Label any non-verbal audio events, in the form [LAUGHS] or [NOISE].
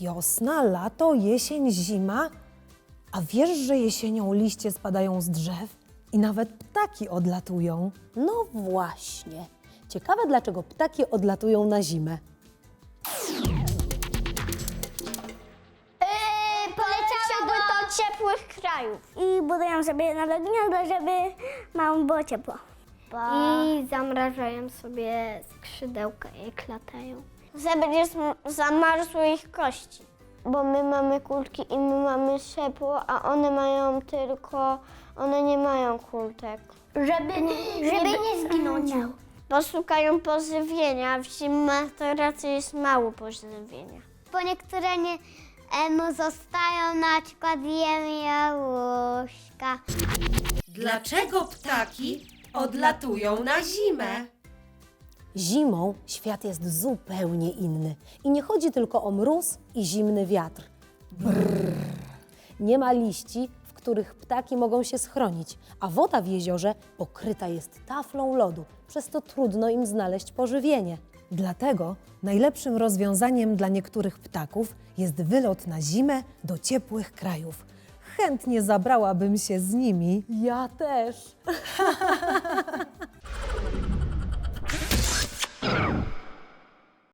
wiosna, lato, jesień, zima. A wiesz, że jesienią liście spadają z drzew i nawet ptaki odlatują? No właśnie. Ciekawe, dlaczego ptaki odlatują na zimę. poleciały do ciepłych krajów. I budują sobie gniazdo, żeby małym było ciepło. I zamrażają sobie skrzydełka, jak latają. Żeby nie sm- zamarzły ich kości. Bo my mamy kurtki i my mamy ciepło, a one mają tylko, one nie mają kurtek. Żeby, żeby nie zginąć. Bo szukają pożywienia, w zimę to raczej jest mało pożywienia. Bo niektóre nie emu zostają, na przykład jem jabłuszka. Dlaczego ptaki odlatują na zimę? Zimą świat jest zupełnie inny. I nie chodzi tylko o mróz i zimny wiatr. Brrr. Nie ma liści, w których ptaki mogą się schronić, a woda w jeziorze pokryta jest taflą lodu, przez to trudno im znaleźć pożywienie. Dlatego najlepszym rozwiązaniem dla niektórych ptaków jest wylot na zimę do ciepłych krajów. Chętnie zabrałabym się z nimi. Ja też. [LAUGHS]